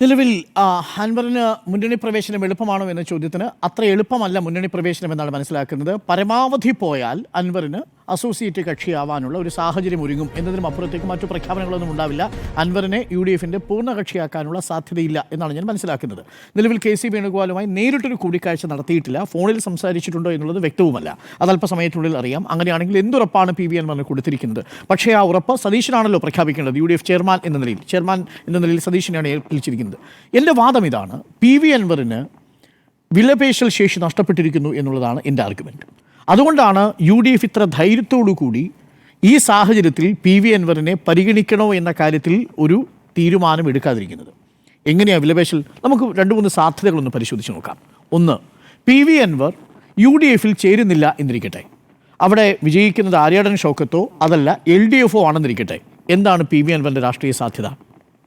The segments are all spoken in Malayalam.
നിലവിൽ അൻവറിന് മുന്നണി പ്രവേശനം എളുപ്പമാണോ എന്ന ചോദ്യത്തിന് അത്ര എളുപ്പമല്ല മുന്നണി പ്രവേശനം എന്നാണ് മനസ്സിലാക്കുന്നത്. പരമാവധി പോയാൽ അൻവറിന് അസോസിയേറ്റ് കക്ഷിയാവാനുള്ള ഒരു സാഹചര്യം ഒരുങ്ങും. എന്നതിനും അപ്പുറത്തേക്ക് മറ്റു പ്രഖ്യാപനങ്ങളൊന്നും ഉണ്ടാവില്ല. അൻവറിനെ യു ഡി എഫിന്റെ പൂർണ കക്ഷിയാക്കാനുള്ള സാധ്യതയില്ല എന്നാണ് ഞാൻ മനസ്സിലാക്കുന്നത്. നിലവിൽ കെ സി വേണുഗോപാലുമായി നേരിട്ടൊരു കൂടിക്കാഴ്ച നടത്തിയിട്ടില്ല. ഫോണിൽ സംസാരിച്ചിട്ടുണ്ടോ എന്നുള്ളത് വ്യക്തവുമല്ല. അത് അല്പസമയത്തിനുള്ളിൽ അറിയാം. അങ്ങനെയാണെങ്കിൽ എന്തുറപ്പാണ് പി വി അൻവറിന് കൊടുത്തിരിക്കുന്നത്? പക്ഷേ ആ ഉറപ്പ് സതീശനാണല്ലോ പ്രഖ്യാപിക്കേണ്ടത്. യു ഡി എഫ് ചെയർമാൻ എന്ന നിലയിൽ ചെയർമാൻ എന്ന നിലയിൽ സതീശനെയാണ് ഏൽപ്പിച്ചിരിക്കുന്നത് എന്റെ വാദം ഇതാണ്. പി വി അൻവറിന് വിലപേശൽ ശേഷി നഷ്ടപ്പെട്ടിരിക്കുന്നു എന്നുള്ളതാണ് എന്റെ ആർഗ്യുമെന്റ് അതുകൊണ്ടാണ് യു ഡി എഫ് ഇത്ര ധൈര്യത്തോടു കൂടി ഈ സാഹചര്യത്തിൽ പി വി അൻവറിനെ പരിഗണിക്കണോ എന്ന കാര്യത്തിൽ ഒരു തീരുമാനം എടുക്കാതിരിക്കുന്നത്. എങ്ങനെയാണ് വിലപേശൽ? നമുക്ക് രണ്ട് മൂന്ന് സാധ്യതകളൊന്ന് പരിശോധിച്ച് നോക്കാം. ഒന്ന് P V Anvar U D എഫിൽ ചേരുന്നില്ല എന്നിരിക്കട്ടെ. അവിടെ വിജയിക്കുന്നത് ആര്യാടൻ ഷൗക്കത്തോ അതല്ല എൽ ഡി എഫോ ആണെന്നിരിക്കട്ടെ. എന്താണ് പി വി അൻവറിന്റെ രാഷ്ട്രീയ സാധ്യത?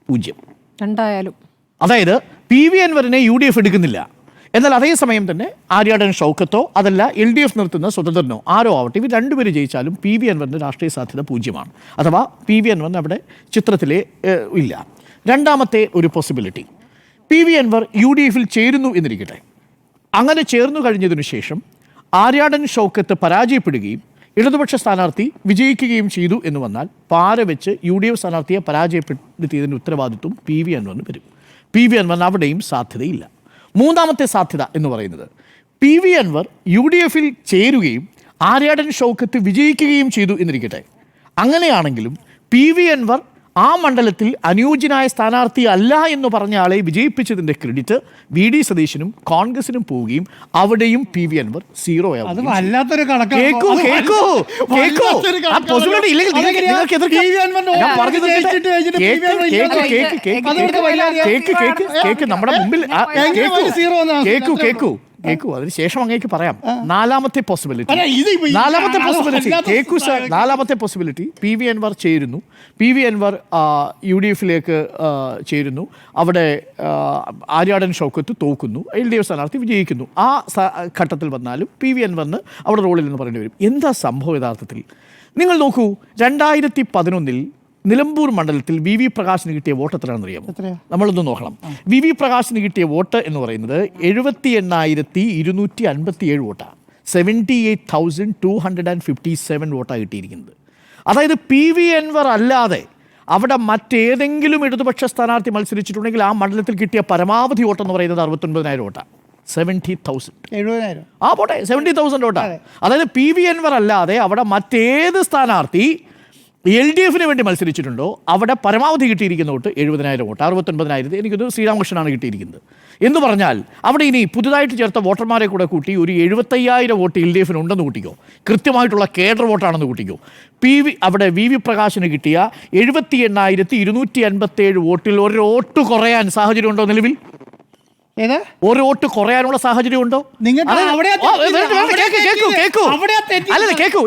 പൂജ്യം. രണ്ടായാലും. അതായത് പി വി അൻവറിനെ യു ഡി എഫ് എടുക്കുന്നില്ല. എന്നാൽ അതേസമയം തന്നെ ആര്യാടൻ ഷൗക്കത്തോ അതല്ല എൽ ഡി എഫ് നിർത്തുന്ന സ്വതന്ത്രനോ ആരോ ആവട്ടെ ഇവർ രണ്ടുപേര് ജയിച്ചാലും പി വി അൻവറിന്റെ രാഷ്ട്രീയ സാധ്യത പൂജ്യമാണ്. അഥവാ പി വി അൻവറിന് അവിടെ ചിത്രത്തിലെ ഇല്ല. രണ്ടാമത്തെ ഒരു possibility P V Anvar U D എഫിൽ ചേരുന്നു എന്നിരിക്കട്ടെ. അങ്ങനെ ചേർന്നു കഴിഞ്ഞതിനു ശേഷം ആര്യാടൻ ഷൗക്കത്ത് പരാജയപ്പെടുകയും ഇടതുപക്ഷ സ്ഥാനാർത്ഥി വിജയിക്കുകയും ചെയ്തു എന്ന് വന്നാൽ പാര വെച്ച് യു ഡി എഫ് സ്ഥാനാർത്ഥിയെ പരാജയപ്പെടുത്തിയതിന്റെ ഉത്തരവാദിത്വം പി വി അൻവറിന് വരും. പി വി അൻവറിന് അവിടെയും സാധ്യതയില്ല. മൂന്നാമത്തെ സാധ്യത എന്ന് പറയുന്നത്. P V Anvar U D എഫിൽ ചേരുകയും ആര്യാടൻ ഷൗക്കത്ത് വിജയിക്കുകയും ചെയ്തു എന്നിരിക്കട്ടെ. അങ്ങനെയാണെങ്കിലും പി വി അൻവർ ആ മണ്ഡലത്തിൽ അനുയോജ്യനായ സ്ഥാനാർത്ഥി അല്ല എന്ന് പറഞ്ഞ ആളെ വിജയിപ്പിച്ചതിന്റെ ക്രെഡിറ്റ് വി ഡി സതീശനും കോൺഗ്രസിനും പോവുകയും അവിടെയും പി വി അൻവർ സീറോ കേക്കൂ നമ്മുടെ മുമ്പിൽ കേക്കൂ? കേക്കൂ. കേക്കൂ അതിന് ശേഷം അങ്ങേക്ക് പറയാം. നാലാമത്തെ പോസിബിലിറ്റി നാലാമത്തെ പോസിബിലിറ്റി കേക്കു സർ നാലാമത്തെ പോസിബിലിറ്റി പി വി അൻവർ ചേരുന്നു. P V Anvar U D എഫിലേക്ക് ചേരുന്നു. അവിടെ ആര്യാടൻ ഷൗക്കത്ത് തോക്കുന്നു. എൽ ഡി എഫ് സ്ഥാനാർത്ഥി വിജയിക്കുന്നു. ആ ഘട്ടത്തിൽ വന്നാലും പി വി അൻവറിന് അവിടെ റോളിൽ നിന്ന് പറയേണ്ടി വരും. എന്താ സംഭവം യഥാർത്ഥത്തിൽ? നിങ്ങൾ നോക്കൂ രണ്ടായിരത്തി പതിനൊന്നിൽ നിലമ്പൂർ മണ്ഡലത്തിൽ വി വി പ്രകാശിന് കിട്ടിയ വോട്ട് എത്രയാണെന്ന് അറിയാമോ? നമ്മളൊന്ന് നോക്കണം. വി വി പ്രകാശിന് കിട്ടിയ വോട്ട് എന്ന് പറയുന്നത് എഴുപത്തി എണ്ണായിരത്തി ഇരുന്നൂറ്റി അൻപത്തി ഏഴ് വോട്ടാണ് seventy eight thousand two hundred and fifty seven വോട്ടാണ് കിട്ടിയിരിക്കുന്നത്. അതായത് പി വി എൻവർ അല്ലാതെ അവിടെ മറ്റേതെങ്കിലും ഇടതുപക്ഷ സ്ഥാനാർത്ഥി മത്സരിച്ചിട്ടുണ്ടെങ്കിൽ ആ മണ്ഡലത്തിൽ കിട്ടിയ പരമാവധി വോട്ട് എന്ന് പറയുന്നത് അറുപത്തൊൻപതിനായിരം വോട്ടാണ് സെവന്റി തൗസൻഡ് എഴുപതിനായിരം. ആ പോട്ടെ സെവന്റി തൗസൻഡ് വോട്ടാണ് അതായത് പി വി എൻവർ അല്ലാതെ അവിടെ മറ്റേത് സ്ഥാനാർത്ഥി എൽ ഡി എഫിന് വേണ്ടി മത്സരിച്ചിട്ടുണ്ടോ? അവിടെ പരമാവധി കിട്ടിയിരിക്കുന്ന വോട്ട് എഴുപതിനായിരം വോട്ട് അറുപത്തൊൻപതിനായിരത്തി. എനിക്കൊരു ശ്രീരാമകൃഷ്ണനാണ് കിട്ടിയിരിക്കുന്നത്. എന്ന് പറഞ്ഞാൽ അവിടെ ഇനി പുതുതായിട്ട് ചേർത്ത വോട്ടർമാരെ കൂടെ കൂട്ടി ഒരു എഴുപത്തയ്യായിരം വോട്ട് എൽ ഡി എഫിന് ഉണ്ടെന്ന് കൂട്ടിക്കോ. കൃത്യമായിട്ടുള്ള കേഡർ വോട്ടാണെന്ന് കൂട്ടിക്കോ. പി വി അവിടെ വി വി പ്രകാശിന് കിട്ടിയ എഴുപത്തി എണ്ണായിരത്തി ഇരുന്നൂറ്റി അൻപത്തേഴ് വോട്ടിൽ ഒരു വോട്ട് കുറയാൻ സാഹചര്യമുണ്ടോ നിലവിൽ? ഏത്? ഒരു വോട്ട് കുറയാനുള്ള സാഹചര്യം ഉണ്ടോ? നിങ്ങൾ. അല്ലല്ല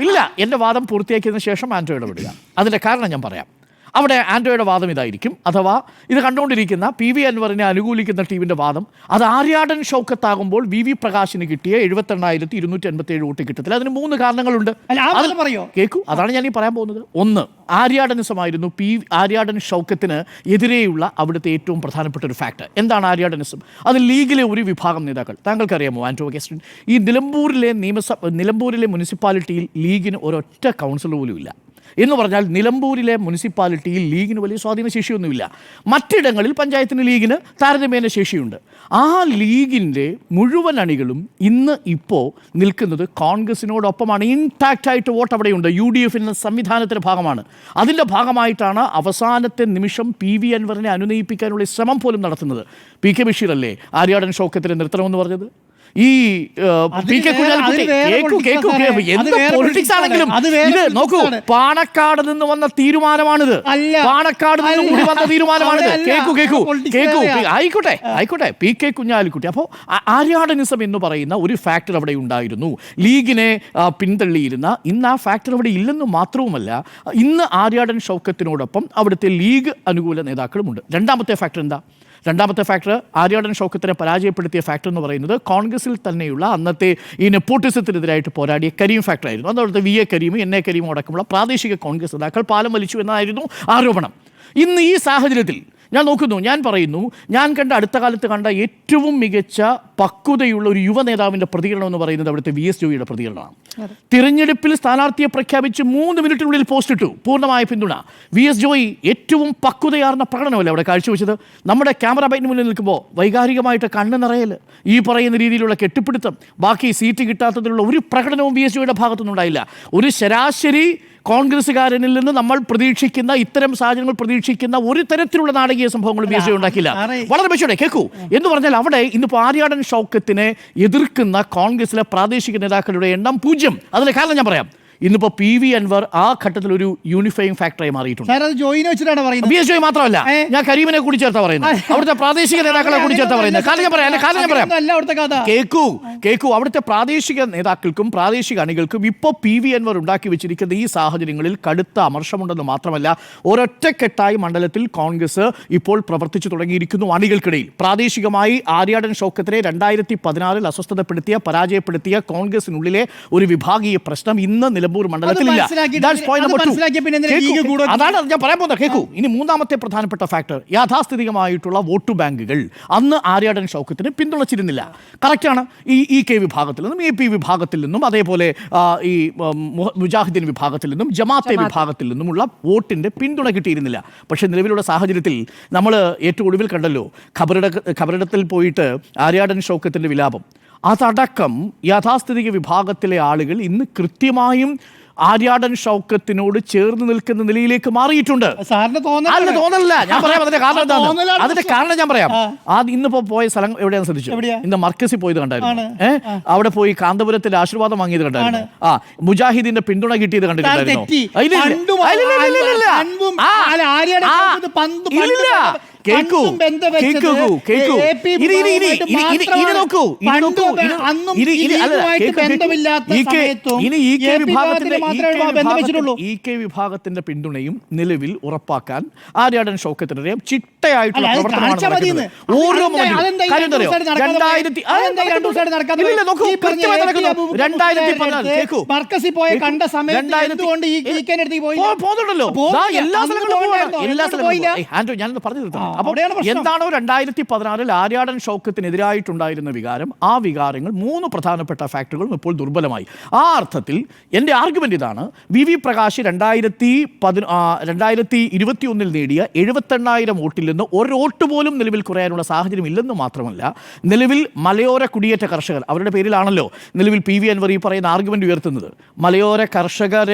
ഇല്ല. എന്റെ വാദം പൂർത്തിയാക്കിയതിനു ശേഷം ആൻഡ്രോ ഇടപെടുക. അതിന്റെ കാരണം ഞാൻ പറയാം. അവിടെ ആൻഡ്രോയുടെ വാദം ഇതായിരിക്കും. അഥവാ ഇത് കണ്ടുകൊണ്ടിരിക്കുന്ന പി വി അൻവറിനെ അനുകൂലിക്കുന്ന ടീമിന്റെ വാദം. അത് ആര്യാടൻ ഷൗക്കത്താകുമ്പോൾ വി വി പ്രകാശിന് കിട്ടിയ എഴുപത്തെണ്ണായിരത്തി ഇരുന്നൂറ്റി അൻപത്തി ഏഴ് വോട്ട് കിട്ടത്തില്ല. അതിന് മൂന്ന് കാരണങ്ങളുണ്ട്. അത് പറയോ? കേൾക്കൂ അതാണ് ഞാൻ ഈ പറയാൻ പോകുന്നത്. ഒന്ന് ആര്യാടനിസമായിരുന്നു പി ആര്യാടൻ ഷൗക്കത്തിന് എതിരെയുള്ള അവിടുത്തെ ഏറ്റവും പ്രധാനപ്പെട്ട ഒരു ഫാക്ടർ എന്താണ് ആര്യാടനിസം? അത് ലീഗിലെ ഒരു വിഭാഗം നേതാക്കൾ. താങ്കൾക്കറിയാമോ ആൻഡ്രോ കെസ്റ്റിൻ ഈ നിലമ്പൂരിലെ നിയമസഭ നിലമ്പൂരിലെ മുനിസിപ്പാലിറ്റിയിൽ ലീഗിന് ഒരൊറ്റ കൗൺസിലർ പോലും ഇല്ല. എന്ന് പറഞ്ഞാൽ നിലമ്പൂരിലെ മുനിസിപ്പാലിറ്റിയിൽ ലീഗിന് വലിയ സ്വാധീന ശേഷിയൊന്നുമില്ല. മറ്റിടങ്ങളിൽ പഞ്ചായത്തിന് ലീഗിന് താരതമ്യേന ശേഷിയുണ്ട്. ആ ലീഗിന്റെ മുഴുവൻ അണികളും ഇന്ന് ഇപ്പോൾ നിൽക്കുന്നത് കോൺഗ്രസിനോടൊപ്പമാണ്. ഇൻടാക്റ്റ് ആയിട്ട് വോട്ട് അവിടെയുണ്ട്. യു ഡി എഫിന്റെ സംവിധാനത്തിന്റെ ഭാഗമാണ്. അതിന്റെ ഭാഗമായിട്ടാണ് അവസാനത്തെ നിമിഷം പി വി അൻവറിനെ അനുനയിപ്പിക്കാനുള്ള ശ്രമം പോലും നടത്തുന്നത്. പി കെ ബഷീർ അല്ലേ ആര്യാടൻ ഷൗക്കത്തിനെ നിർത്തണമെന്ന് പറഞ്ഞത്? ഈ പി കെ പൊളിറ്റിക്സ് ആണെങ്കിലും ഇത് നോക്കൂ പാണക്കാട് നിന്ന് വന്ന തീരുമാനമാണിത്. പാണക്കാട് നിന്ന് കൂടി വന്ന. തീരുമാനമാണിത്. കേക്കു കേക്കു കേക്കൂ. ആയിക്കോട്ടെ ആയിക്കോട്ടെ. P K Kunhalikutty. അപ്പോൾ ആര്യാടനിസം എന്ന് പറയുന്ന ഒരു ഫാക്ടർ അവിടെ ഉണ്ടായിരുന്നു. ലീഗിനെ പിന്തള്ളിയിരുന്ന. ഇന്ന് ആ ഫാക്ടർ അവിടെ ഇല്ലെന്ന് മാത്രവുമല്ല ഇന്ന് ആര്യാടൻ ഷൗക്കത്തിനോടൊപ്പം അവിടുത്തെ ലീഗ് അനുകൂല നേതാക്കളുമുണ്ട്. രണ്ടാമത്തെ ഫാക്ടർ എന്താ? രണ്ടാമത്തെ ഫാക്ടർ ആര്യാടൻ ഷൗക്കത്തിനെ പരാജയപ്പെടുത്തിയ ഫാക്ടർ എന്ന് പറയുന്നത് കോൺഗ്രസിൽ തന്നെയുള്ള അന്നത്തെ ഈ നെപ്പോട്ടിസത്തിനെതിരായിട്ട് പോരാടിയ കരീം ഫാക്ടർ ആയിരുന്നു. അതോടൊപ്പം വി എ കരീമും എൻ എ കരീമും അടക്കമുള്ള പ്രാദേശിക കോൺഗ്രസ് നേതാക്കൾ പാലം വലിച്ചു എന്നായിരുന്നു ആരോപണം. ഇന്ന് ഈ സാഹചര്യത്തിൽ ഞാൻ നോക്കുന്നു ഞാൻ പറയുന്നു ഞാൻ കണ്ട അടുത്ത കാലത്ത് കണ്ട ഏറ്റവും മികച്ച പക്വതയുള്ള ഒരു യുവ നേതാവിന്റെ പ്രതികരണം എന്ന് പറയുന്നത് അവിടുത്തെ വി എസ് ജോയിയുടെ പ്രതികരണമാണ്. തിരഞ്ഞെടുപ്പിൽ സ്ഥാനാർത്ഥിയെ പ്രഖ്യാപിച്ച് മൂന്ന് മിനിറ്റിനുള്ളിൽ പോസ്റ്റ് ഇട്ടു. പൂർണമായ പിന്തുണ. വി എസ് ജോയി ഏറ്റവും പക്വതയാർന്ന പ്രകടനമല്ലേ അവിടെ കാഴ്ചവെച്ചത്? നമ്മുടെ ക്യാമറ ബൈറ്റിന് മുന്നിൽ നിൽക്കുമ്പോൾ വൈകാരികമായിട്ട് കണ്ണ് നിറയൽ. ഈ പറയുന്ന രീതിയിലുള്ള കെട്ടിപ്പിടുത്തം. ബാക്കി സീറ്റ് കിട്ടാത്തതിലുള്ള ഒരു പ്രകടനവും വി എസ് ജോയിയുടെ ഭാഗത്തുനിന്നുണ്ടായില്ല. ഒരു ശരാശരി കോൺഗ്രസ്സുകാരനിൽ നിന്ന് നമ്മൾ പ്രതീക്ഷിക്കുന്ന ഇത്തരം സാഹചര്യങ്ങൾ പ്രതീക്ഷിക്കുന്ന ഒരു തരത്തിലുള്ള നാടകീയ സംഭവങ്ങളും ബി എസ് ഉണ്ടാക്കില്ല വളരെ മെച്ചോടെ കേൾക്കൂ എന്ന് പറഞ്ഞാൽ അവിടെ ഇന്നിപ്പോൾ ആര്യാടൻ ഷൗക്കത്തിനെ എതിർക്കുന്ന കോൺഗ്രസിലെ പ്രാദേശിക നേതാക്കളുടെ എണ്ണം പൂജ്യം. അതിന് കാരണം ഞാൻ പറയാം. ഇന്നിപ്പോൾ പി വി അൻവർ ആ ഘട്ടത്തിൽ ഒരു യൂണിഫൈങ് ഫാക്ടറായി മാറിയിട്ടുണ്ട്. സാർ അത് ജോയിനെ വെച്ചിട്ടാണ് പറയുന്നത്. ബി എസ് ജോയ് മാത്രമല്ല ഞാൻ കരീമിനെ കൂടി ചേർത്താ പറയുന്നത് അവിടുത്തെ പ്രാദേശിക നേതാക്കളെ കൂടി ചേർത്താ പറയുന്നത്. കാരണം ഞാൻ പറയാം കാരണം ഞാൻ പറയാം. കേക്കൂ കേക്കൂ അവിടുത്തെ പ്രാദേശിക നേതാക്കൾക്കും പ്രാദേശിക അണികൾക്കും ഇപ്പോൾ പി വി അൻവർ ഉണ്ടാക്കി വെച്ചിരിക്കുന്ന ഈ സാഹചര്യങ്ങളിൽ കടുത്ത അമർഷമുണ്ടെന്ന് മാത്രമല്ല ഒരൊറ്റക്കെട്ടായി മണ്ഡലത്തിൽ കോൺഗ്രസ് ഇപ്പോൾ പ്രവർത്തിച്ചു തുടങ്ങിയിരിക്കുന്നു അണികൾക്കിടയിൽ. പ്രാദേശികമായി ആര്യാടൻ ഷോക്കത്തിനെ രണ്ടായിരത്തി പതിനാറിൽ അസ്വസ്ഥതപ്പെടുത്തിയ പരാജയപ്പെടുത്തിയ കോൺഗ്രസിനുള്ളിലെ ഒരു വിഭാഗീയ പ്രശ്നം ഇന്ന് നിലമ്പൂർ മണ്ഡലത്തിൽ ഇല്ല അതാണ് ഞാൻ പറയാൻ പോകുന്നത്. കേൾക്കൂ ഇനി മൂന്നാമത്തെ പ്രധാനപ്പെട്ട ഫാക്ടർ യാഥാസ്ഥിതികമായിട്ടുള്ള വോട്ട് ബാങ്കുകൾ. അന്ന് ആര്യാടൻ ഷൗക്കത്തിന് പിന്തുണച്ചിരുന്നില്ല. കറക്റ്റാണ് ഈ ഇ കെ വിഭാഗത്തിൽ നിന്നും എ പി വിഭാഗത്തിൽ നിന്നും അതേപോലെ ഈ മുജാഹിദ്ദീൻ വിഭാഗത്തിൽ നിന്നും ജമാഅത്തെ വിഭാഗത്തിൽ നിന്നുമുള്ള വോട്ടിന്റെ പിന്തുണ കിട്ടിയിരുന്നില്ല. പക്ഷേ നിലവിലുള്ള സാഹചര്യത്തിൽ നമ്മൾ ഏറ്റവും ഒടുവിൽ കണ്ടല്ലോ ഖബറിട ഖബറിടത്തിൽ പോയിട്ട് ആര്യാടൻ ഷൗക്കത്തിന്റെ വിലാപം. അതടക്കം യാഥാസ്ഥിതിക വിഭാഗത്തിലെ ആളുകൾ ഇന്ന് കൃത്യമായും ആര്യാടൻ ഷൗക്കത്തിനോട് ചേർന്ന് നിൽക്കുന്ന നിലയിലേക്ക് മാറിയിട്ടുണ്ട്. അല്ല തോന്നലല്ല ഞാൻ പറയാം അതിന്റെ കാരണം എന്താണ്? അതിന്റെ കാരണം ഞാൻ പറയാം. ആദ്യം ഇന്നിപ്പോ പോയ സ്ഥലം എവിടെയാണ് ശ്രദ്ധിച്ചു? ഇന്ന് മർക്കസിൽ പോയത് കണ്ടായിരുന്നു. ഏഹ് അവിടെ പോയി കാന്തപുരത്തിൽ ആശീർവാദം വാങ്ങിയത് കണ്ടായിരുന്നു. ആ മുജാഹിദിന്റെ പിന്തുണ കിട്ടിയത് കണ്ടിട്ടുണ്ടായിരുന്നു? കേൾക്കൂ. ഇനി ഇനി ഇനി ഇനി ഇനി ഇനി നോക്കൂ ഇനി നോക്കൂ ഇനി- ഇനി ഇനി ഈ കെ- വിഭാഗത്തിന്റെ ഇ കെ. വിഭാഗത്തിന്റെ- പിന്തുണയും നിലവിൽ ഉറപ്പാക്കാൻ ആര്യാടൻ ഷോക്കത്തിനറിയാം ചിട്ടയായിട്ടുള്ള പ്രവർത്തനമാണ്. നടക്കുന്നത്. ഓരോ രണ്ടായിരത്തി പോയി? പോയി? രണ്ടായിരത്തി പതിനാല് മർക്കസിൽ പോയ കണ്ട സമയത്ത് എന്തുകൊണ്ട് ഈ ഈ അടുത്തേക്ക് പോയില്ല? പോ- പോകുന്നുണ്ടല്ലോ പോകുന്നില്ല. എല്ലാ സ്ഥലങ്ങളിലും. എല്ലാ സ്ഥലങ്ങളിലും ആൻഡ്രൂ ഞാനൊന്ന് പറഞ്ഞു തീർത്തണം എന്താണോ രണ്ടായിരത്തി പതിനാറിൽ ആര്യാടൻ ഷൗക്കത്തിനെതിരായിട്ടുണ്ടായിരുന്ന വികാരം ആ വികാരങ്ങൾ മൂന്ന് പ്രധാനപ്പെട്ട ഫാക്ടറുകളും ഇപ്പോൾ ദുർബലമായി. ആ അർത്ഥത്തിൽ എന്റെ ആർഗ്യുമെന്റ് ഇതാണ് വി വി പ്രകാശ് രണ്ടായിരത്തി പതി രണ്ടായിരത്തി ഇരുപത്തി ഒന്നിൽ നേടിയ എഴുപത്തെണ്ണായിരം വോട്ടിൽ നിന്ന് ഒരു വോട്ട് പോലും നിലവിൽ കുറയാനുള്ള സാഹചര്യം ഇല്ലെന്ന് മാത്രമല്ല നിലവിൽ മലയോര കുടിയേറ്റ കർഷകർ അവരുടെ പേരിലാണല്ലോ നിലവിൽ പി വി അൻവർ ഈ പറയുന്ന ആർഗ്യുമെന്റ് ഉയർത്തുന്നത് മലയോര കർഷകർ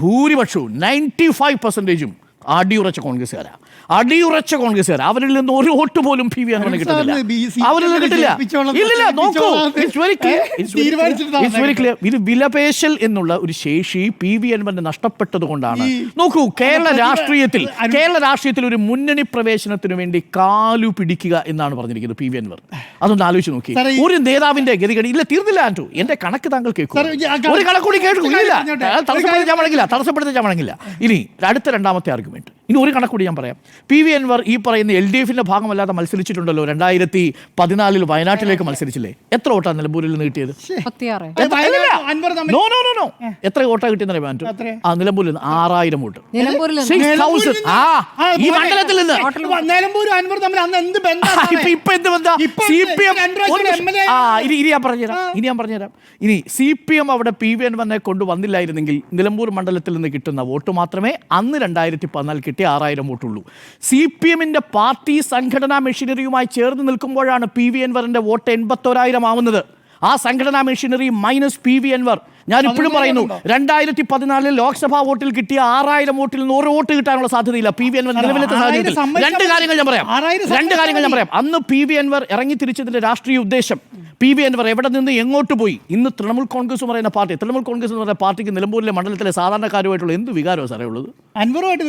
ഭൂരിപക്ഷവും നയന്റി ഫൈവ് പെർസെന്റേജും അടിയുറച്ച കോൺഗ്രസ്സുകാരാ. അടിയുറച്ച കോൺഗ്രസ്സുകാർ. അവരിൽ നിന്ന് ഒരു വോട്ട് പോലും പി വി അങ്ങനെ കിട്ടുന്നില്ല അവരിൽ നിന്ന് കിട്ടില്ല ഇല്ലില്ല നോക്കൂ. ഇത് വിലപേശൽ എന്നുള്ള ഒരു ശേഷി പി വി അൻവറിന് നഷ്ടപ്പെട്ടത് കൊണ്ടാണ്. നോക്കൂ കേരള രാഷ്ട്രീയത്തിൽ കേരള രാഷ്ട്രീയത്തിൽ ഒരു മുന്നണി പ്രവേശനത്തിന് വേണ്ടി കാലു പിടിക്കുക എന്നാണ് പറഞ്ഞിരിക്കുന്നത് പി വി അൻവർ. അതൊന്ന് ആലോചിച്ച് നോക്കി. ഒരു നേതാവിന്റെ ഗതികേട് ഇല്ല തീർന്നില്ല ആന്റു എന്റെ കണക്ക് താങ്കൾ കേൾക്കും. ഒരു കണക്കൂടി കേൾക്കും. ഇല്ല. പറഞ്ഞോട്ടെ. ഞാൻ വഴങ്ങില്ല തടസ്സപ്പെടുത്താൻ ഞാൻ വഴങ്ങില്ല ഇനി അടുത്ത രണ്ടാമത്തെ ആർഗ്യുമെന്റ് ഇനി ഒരു കണക്കൂടി ഞാൻ പറയാം. പി വി അൻവർ ഈ പറയുന്ന എൽ ഡി എഫിന്റെ ഭാഗമല്ലാതെ മത്സരിച്ചിട്ടുണ്ടല്ലോ രണ്ടായിരത്തി പതിനാലിൽ വയനാട്ടിലേക്ക്. മത്സരിച്ചില്ലേ? എത്ര വോട്ടാണ് നിലമ്പൂരിൽ നിന്ന് കിട്ടിയത്? നോ നോ നോ നോ എത്ര വോട്ടാ കിട്ടിയെന്ന് അറിയാൻ? ആ നിലമ്പൂരിൽ നിന്ന് ആറായിരം വോട്ട്. ഈ മണ്ഡലത്തിൽ നിന്ന്. നിലമ്പൂരും അൻവർ തമ്മിൽ അന്ന് എന്ത് ബന്ധമാണ്? ഇപ്പൊ ഇപ്പൊ എന്ത് ബന്ധാ? സി? പി എം ഒരു നിമിഷം. ആ ഇനി ഇനി ഞാൻ പറഞ്ഞുതരാം. ഇനി ഞാൻ പറഞ്ഞുതരാം. ഇനി സി പി എം അവിടെ പി വി എൻവറിനെ കൊണ്ടുവന്നില്ലായിരുന്നെങ്കിൽ നിലമ്പൂർ മണ്ഡലത്തിൽ നിന്ന് കിട്ടുന്ന വോട്ട് മാത്രമേ അന്ന് രണ്ടായിരത്തി പതിനാല് കിട്ടിയ ആറായിരം വോട്ടുള്ളൂ. സി പി എമ്മിന്റെ പാർട്ടി സംഘടനാ മെഷീനറിയുമായി ചേർന്ന് നിൽക്കുമ്പോഴാണ് പി വി എൻവറിന്റെ വോട്ട് എൺപത്തോരായിരം ആവുന്നത്. ആ സംഘടനാ machinery minus P V Anvar ഞാൻ ഇപ്പോഴും പറയുന്നു രണ്ടായിരത്തി പതിനാലിൽ ലോക്സഭാ വോട്ടിൽ കിട്ടിയ ആറായിരം വോട്ടിൽ നിന്ന് ഒരു വോട്ട് കിട്ടാനുള്ള സാധ്യതയില്ല. പി വി എൻവർ നിലവിലത്തെ സാഹചര്യത്തിൽ. രണ്ട് കാര്യങ്ങൾ ഞാൻ പറയാം. രണ്ട് കാര്യങ്ങൾ ഞാൻ പറയാം. അന്ന് പി വി അൻവർ ഇറങ്ങി തിരിച്ചതിന്റെ രാഷ്ട്രീയ ഉദ്ദേശം പി വി അൻവർ എവിടെ നിന്ന് എങ്ങോട്ട് പോയി? ഇന്ന് തൃണമൂൽ കോൺഗ്രസ് പറയുന്ന പാർട്ടി തൃണമൂൽ കോൺഗ്രസ് എന്ന് പറയുന്ന പാർട്ടിക്ക് നിലമ്പൂരിലെ മണ്ഡലത്തിലെ സാധാരണക്കാരുമായിട്ടുള്ള എന്ത് വികാരമാണ് സാറേ ഉള്ളത്? അൻവറുമായിട്ടുള്ള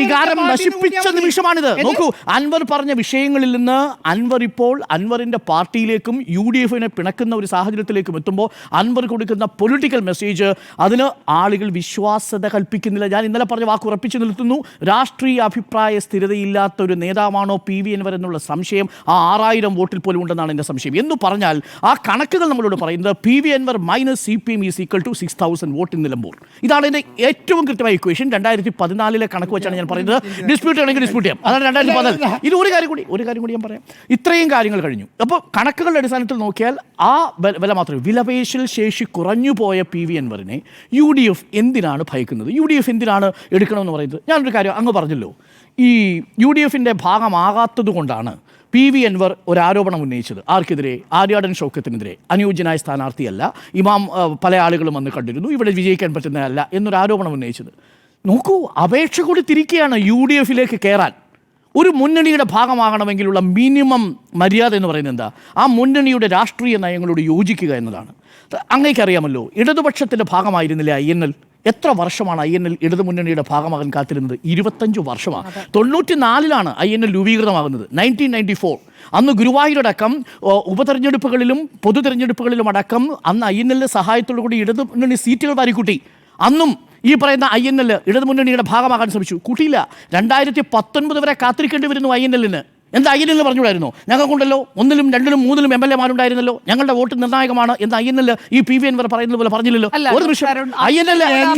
വികാരം നശിപ്പിച്ച നിമിഷമാണിത്. നോക്കൂ അൻവർ പറഞ്ഞ വിഷയങ്ങളിൽ നിന്ന് അൻവർ ഇപ്പോൾ അൻവറിന്റെ പാർട്ടിയിലേക്കും യു ഡി എഫിനെ പിണക്കുന്ന ഒരു സാഹചര്യത്തിലേക്കും എത്തുമ്പോൾ അൻവർ കൊടുക്കുന്ന പൊളിറ്റിക്കൽ മെസ്സേജ്. അതിന് ആളുകൾ വിശ്വാസ്യത കൽപ്പിക്കുന്നില്ല. ഞാൻ ഇന്നലെ പറഞ്ഞ വാക്ക് ഉറപ്പിച്ചു നിർത്തുന്നു. രാഷ്ട്രീയ അഭിപ്രായ സ്ഥിരതയില്ലാത്ത ഒരു നേതാവാണോ പി വി എൻവർ എന്നുള്ള സംശയം ആ ആറായിരം വോട്ടിൽ പോലും ഉണ്ടെന്നാണ് എന്റെ സംശയം. എന്ന് പറഞ്ഞാൽ ആ കണക്കുകൾ നമ്മളോട് പറയുന്നത് P V Anvar minus C P M is equal to six thousand vote in Nilambur. ഇതാണ് എന്റെ ഏറ്റവും കൃത്യമായ ഇക്വേഷൻ രണ്ടായിരത്തി പതിനാലിലെ കണക്ക് വെച്ചാണ് ഞാൻ പറയുന്നത്. ഡിസ്പ്യൂട്ട് ആണെങ്കിൽ ഡിസ്പ്യൂട്ട് ചെയ്യാം. അതാണ് രണ്ടായിരത്തി പതിനാല് ഇത് ഒരു കാര്യം കൂടി ഒരു കാര്യം കൂടി ഞാൻ പറയാം. ഇത്രയും കാര്യങ്ങൾ കഴിഞ്ഞു. അപ്പോൾ കണക്കുകളുടെ അടിസ്ഥാനത്തിൽ നോക്കിയാൽ ആ വില മാത്രമേ വിലപേശൽ ശേഷി കുറഞ്ഞു പോയ പി വി അൻവറിനെ യു ഡി എഫ് എന്തിനാണ് ഭയക്കുന്നത്? യു ഡി എഫ് എന്തിനാണ് എടുക്കണമെന്ന് പറയുന്നത്? ഞാനൊരു കാര്യം അങ്ങ് പറഞ്ഞല്ലോ. ഈ യു ഡി എഫിന്റെ ഭാഗമാകാത്തത് കൊണ്ടാണ് പി വി അൻവർ ഒരു ആരോപണം ഉന്നയിച്ചത്. ആർക്കെതിരെ? ആര്യാടൻ ഷൗക്കത്തിനെതിരെ. അനുയോജ്യനായ സ്ഥാനാർത്ഥിയല്ല. ഇമാം പല ആളുകളും വന്ന് കണ്ടിരുന്നു. ഇവിടെ വിജയിക്കാൻ പറ്റുന്നതല്ല എന്നൊരു ആരോപണം ഉന്നയിച്ചത്. നോക്കൂ അപേക്ഷ കൂടി തിരിക്കുകയാണ് യു ഡി എഫിലേക്ക് കയറാൻ ഒരു മുന്നണിയുടെ ഭാഗമാകണമെങ്കിലുള്ള മിനിമം മര്യാദ എന്ന് പറയുന്നത് എന്താ? ആ മുന്നണിയുടെ രാഷ്ട്രീയ നയങ്ങളോട് യോജിക്കുക എന്നതാണ്. അങ്ങേക്കറിയാമല്ലോ ഇടതുപക്ഷത്തിന്റെ ഭാഗമായിരുന്നില്ല ഐ എൻ എൽ? എത്ര വർഷമാണ് ഐ എൻ എൽ ഇടതുമുന്നണിയുടെ ഭാഗമാകാൻ കാത്തിരുന്നത്? ഇരുപത്തഞ്ച് വർഷമാണ് തൊണ്ണൂറ്റി നാലിലാണ് ഐ എൻ എൽ രൂപീകൃതമാകുന്നത് നയന്റീൻ നയന്റി ഫോർ അന്ന് ഗുരുവായൂരടക്കം ഉപതെരഞ്ഞെടുപ്പുകളിലും പൊതു തെരഞ്ഞെടുപ്പുകളിലും അടക്കം അന്ന് ഐ എൻ എല്ലിന്റെ സഹായത്തോടു കൂടി ഇടതുമുന്നണി സീറ്റുകൾ വാരിക്കൂട്ടി അന്നും ഈ പറയുന്ന ഐ എൻ എൽ ഇടതുമുന്നണിയുടെ ഭാഗമാകാൻ ശ്രമിച്ചു. കൂട്ടിയില്ല. രണ്ടായിരത്തി പത്തൊൻപത് വരെ കാത്തിരിക്കേണ്ടി വരുന്നു ഐ എൻ എല്ലിന്. എന്താ ഐ പറഞ്ഞുകൂടായിരുന്നു? ഞങ്ങൾ പറഞ്ഞുകൂടായിരുന്നോ ഞങ്ങൾക്കുണ്ടല്ലോ ഒന്നിലും രണ്ടിലും മൂന്നിലും എം എൽ എമാരുണ്ടായിരുന്നല്ലോ. ഞങ്ങളുടെ വോട്ട് നിർണായകമാണ് എന്ന് ഐ ഈ പി വി എൻവർ പറയുന്നത് പോലെ പറഞ്ഞില്ലല്ലോ. ഒരു നിമിഷം. അത്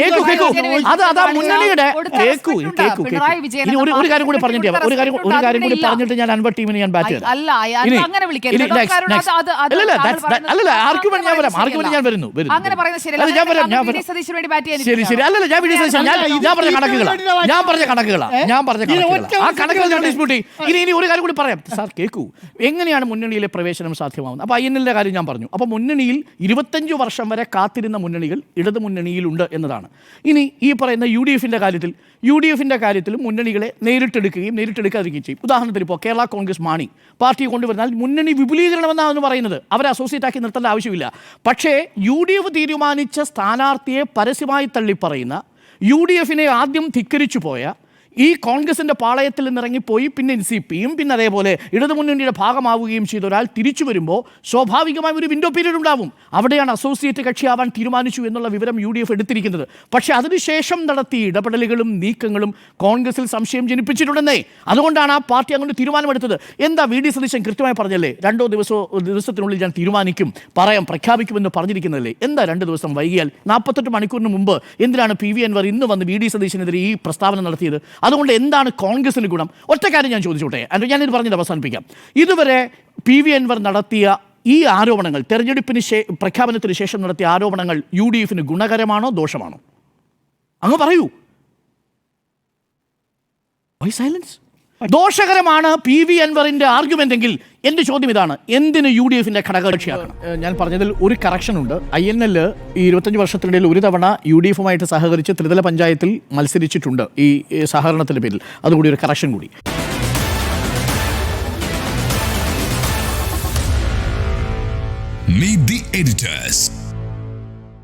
കേക്കു കേക്കു. അത് അതാ വിജയൻ മുന്നണിയുടെ കൊടുത്ത കേക്കു കേക്കു ഉണ്ട്. പിണറായി കേക്കു. വിജയൻ ഇനി ഒരു ഒരു കാര്യം കൂടി പറഞ്ഞിട്ട് ഒരു കാര്യം ഒരു കാര്യം കൂടി പറഞ്ഞിട്ട് ഞാൻ അൻപത് ടീമിന് ഞാൻ ബാറ്റ് അല്ലല്ല ആർഗ്യുമെന്റ് ഞാൻ വരാം. ആർഗ്യുമെന്റ് ഞാൻ വരുന്നു വരുന്നു. ഞാൻ വരാം ഞാൻ വരാം. ശരി ശരി. അല്ലല്ല ഞാൻ. സതീശൻ ഞാൻ ഞാൻ പറഞ്ഞ കണക്കുകളാണ് ഞാൻ പറഞ്ഞ കണക്കുകളാണ് ഞാൻ പറഞ്ഞ കണക്കുകളാണ് ആ കണക്കുകൾ ഞാൻ ഡിസ്പ്യൂട്ട് ചെയ്യും ഇനി ഇനി ഒരു കാര്യം കൂടി പറയാം. സാർ കേൾക്കൂ എങ്ങനെയാണ് മുന്നണിയിലെ പ്രവേശനം സാധ്യമാവുന്നത്? അപ്പോൾ ഐ എൻ എല്ലിന്റെ കാര്യം ഞാൻ പറഞ്ഞു. അപ്പോൾ മുന്നണിയിൽ ഇരുപത്തഞ്ച് വർഷം വരെ കാത്തിരുന്ന മുന്നണികൾ ഇടതു മുന്നണിയിലുണ്ട് എന്നതാണ്. ഇനി ഈ പറയുന്ന യു ഡി എഫിന്റെ കാര്യത്തിൽ യു ഡി എഫിന്റെ കാര്യത്തിൽ മുന്നണികളെ നേരിട്ടെടുക്കുകയും നേരിട്ടെടുക്കാതിരിക്കുകയും ചെയ്യും. ഉദാഹരണത്തിന് ഇപ്പോൾ കേരള കോൺഗ്രസ് മാണി. പാർട്ടി കൊണ്ടുവരുന്നാൽ മുന്നണി വിപുലീകരണമെന്നാണ് പറയുന്നത്. അവരെ അസോസിയേറ്റ് ആക്കി നിർത്തേണ്ട ആവശ്യമില്ല. പക്ഷേ യു ഡി എഫ് തീരുമാനിച്ച സ്ഥാനാർത്ഥിയെ പരസ്യമായി തള്ളിപ്പറയുന്ന യു ഡി എഫിനെ ആദ്യം ധിക്കരിച്ചു പോയ ഈ കോൺഗ്രസിന്റെ പാളയത്തിൽ നിന്നിറങ്ങിപ്പോയി പിന്നെ എൻ സി പിയും പിന്നെ അതേപോലെ ഇടതുമുന്നണിയുടെ ഭാഗമാവുകയും ചെയ്ത ഒരാൾ തിരിച്ചു വരുമ്പോൾ സ്വാഭാവികമായും ഒരു വിൻഡോ പീരീഡ് ഉണ്ടാവും. അവിടെയാണ് അസോസിയേറ്റ് കക്ഷി ആവാൻ തീരുമാനിച്ചു എന്നുള്ള വിവരം യു ഡി എഫ് എടുത്തിരിക്കുന്നത്. പക്ഷേ അതിനുശേഷം നടത്തിയ ഇടപെടലുകളും നീക്കങ്ങളും കോൺഗ്രസിൽ സംശയം ജനിപ്പിച്ചിട്ടുണ്ടെന്നേ. അതുകൊണ്ടാണ് ആ പാർട്ടി അങ്ങോട്ട് തീരുമാനമെടുത്തത്. എന്താ വി ഡി സതീശൻ കൃത്യമായി പറഞ്ഞല്ലേ? രണ്ടോ ദിവസോ ദിവസത്തിനുള്ളിൽ ഞാൻ തീരുമാനിക്കും പറയാം പ്രഖ്യാപിക്കുമെന്ന് പറഞ്ഞിരിക്കുന്നതല്ലേ? എന്താ രണ്ട് ദിവസം വൈകിയാൽ നാൽപ്പത്തെട്ട് മണിക്കൂറിന് മുമ്പ് എന്തിനാണ് പി വി അൻവർ ഇന്ന് വന്ന് വി ഡി സതീശനെതിരെ ഈ പ്രസ്താവന നടത്തിയത്? അതുകൊണ്ട് എന്താണ് കോൺഗ്രസിന് ഗുണം? ഒറ്റ കാര്യം ഞാൻ ചോദിച്ചോട്ടെ. അത് ഞാനിത് പറഞ്ഞത് അവസാനിപ്പിക്കാം. ഇതുവരെ പി വി അൻവർ നടത്തിയ ഈ ആരോപണങ്ങൾ തെരഞ്ഞെടുപ്പിന് ശേ പ്രഖ്യാപനത്തിന് ശേഷം നടത്തിയ ആരോപണങ്ങൾ യു ഡി എഫിന് ഗുണകരമാണോ ദോഷമാണോ? അങ്ങ് പറയൂ. വൈ സൈലൻസ് ദോഷകരമാണ് പി വി അൻവറിന്റെ ആർഗ്യുമെന്റ് എങ്കിൽ എന്റെ ചോദ്യം ഇതാണ്. എന്തിന് യു ഡി എഫിന്റെ ഘടകകക്ഷിയാക്കണം ഞാൻ പറഞ്ഞതിൽ ഒരു കറക്ഷൻ ഉണ്ട്. ഐ എൻ എൽ ഈ ഇരുപത്തഞ്ച് വർഷത്തിനിടയിൽ ഒരു തവണ യു ഡി എഫുമായിട്ട് സഹകരിച്ച് ത്രിതല പഞ്ചായത്തിൽ മത്സരിച്ചിട്ടുണ്ട് ഈ ഈ സഹകരണത്തിന്റെ പേരിൽ. അതുകൂടി ഒരു കറക്ഷൻ കൂടി. Meet the editors.